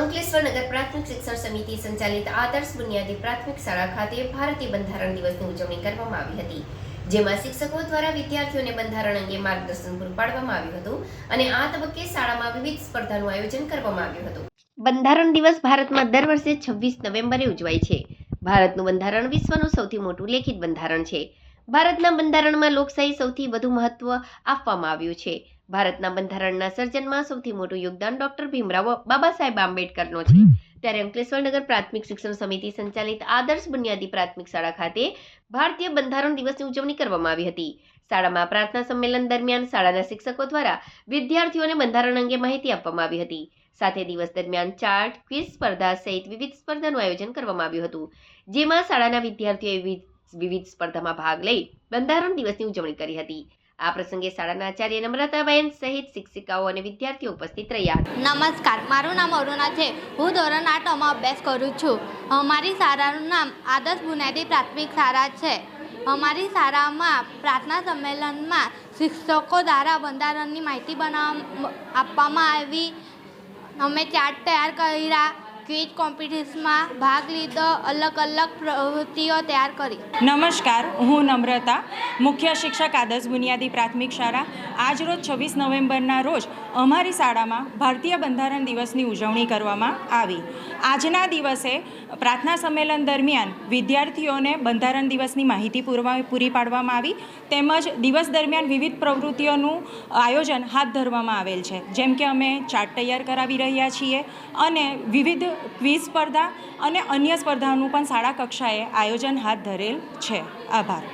અંકલેશ્વર નગર પ્રાથમિક શિક્ષણ સમિતિ સંચાલિત આદર્શ બુનિયાદી પ્રાથમિક શાળા ખાતે ભારતીય બંધારણ દિવસની ઉજવણી કરવામાં આવી હતી, જેમાં શિક્ષકો દ્વારા વિદ્યાર્થીઓને બંધારણ અંગે માર્ગદર્શન પૂરું પાડવામાં આવ્યું હતું અને આ તબક્કે શાળામાં વિવિધ સ્પર્ધાનું આયોજન કરવામાં આવ્યું હતું. બંધારણ દિવસ ભારતમાં દર વર્ષે છવ્વીસ નવેમ્બરે ઉજવાય છે. ભારતનું બંધારણ વિશ્વનું સૌથી મોટું લેખિત બંધારણ છે. ભારતના બંધારણમાં લોકશાહી સૌથી વધુ મહત્વ આપવામાં આવ્યું છે. ભારતના બંધારણના સર્જનમાં સૌથી મોટું યોગદાન ડોક્ટર ભીમરાવ બાબા સાહેબ આંબેડકરનો છે. ત્યારે અંકલેશ્વરનગર પ્રાથમિક શિક્ષણ સમિતિ સંચાલિત આદર્શ બુનિયાદી પ્રાથમિક શાળા ખાતે ભારતીય બંધારણ દિવસની ઉજવણી કરવામાં આવી હતી. શાળામાં પ્રાર્થના સંમેલન દરમિયાન શાળાના શિક્ષકો દ્વારા વિદ્યાર્થીઓને બંધારણ અંગે માહિતી આપવામાં આવી હતી. સાથે દિવસ દરમિયાન ચાર્ટ ક્વિઝ સ્પર્ધા સહિત વિવિધ સ્પર્ધાનું આયોજન કરવામાં આવ્યું હતું. જેમાં શાળાના વિદ્યાર્થીઓએ વિવિધ વિવિધ સ્પર્ધામાં ભાગ લઈ બંધારણ દિવસની ઉજવણી કરી હતી. આ પ્રસંગે શાળાના આચાર્ય નમ્રતાબેન સહિત શિક્ષિકાઓ અને વિદ્યાર્થીઓ ઉપસ્થિત રહ્યા. નમસ્કાર, મારું નામ અરુણા છે. હું ધોરણ આઠમાં અભ્યાસ કરું છું. અમારી શાળાનું નામ આદર્શ બુનિયાદી પ્રાથમિક શાળા છે. અમારી શાળામાં પ્રાર્થના સંમેલનમાં શિક્ષકો દ્વારા બંધારણની માહિતી બનાવવા, આપવામાં આવી. અમે ચાર્ટ તૈયાર કર્યા. ક્વિઝ કોમ્પિટિશનમાં ભાગ લીધો, અલગ અલગ પ્રવૃત્તિઓ તૈયાર કરી. નમસ્કાર, હું નમ્રતા, મુખ્ય શિક્ષક આદર્શ બુનિયાદી પ્રાથમિક શાળા. આજરોજ છવ્વીસ નવેમ્બરના રોજ અમારી શાળામાં ભારતીય બંધારણ દિવસની ઉજવણી કરવામાં આવી. આજના દિવસે પ્રાર્થના સંમેલન દરમિયાન વિદ્યાર્થીઓને બંધારણ દિવસની માહિતી પૂરવા પૂરી પાડવામાં આવી, તેમજ દિવસ દરમિયાન વિવિધ પ્રવૃત્તિઓનું આયોજન હાથ ધરવામાં આવેલ છે. જેમ કે અમે ચાર્ટ તૈયાર કરાવી રહ્યા છીએ અને વિવિધ ક્વિઝ સ્પર્ધા અને અન્ય સ્પર્ધાનું પણ શાળા કક્ષાએ આયોજન હાથ ધરેલ છે. આભાર.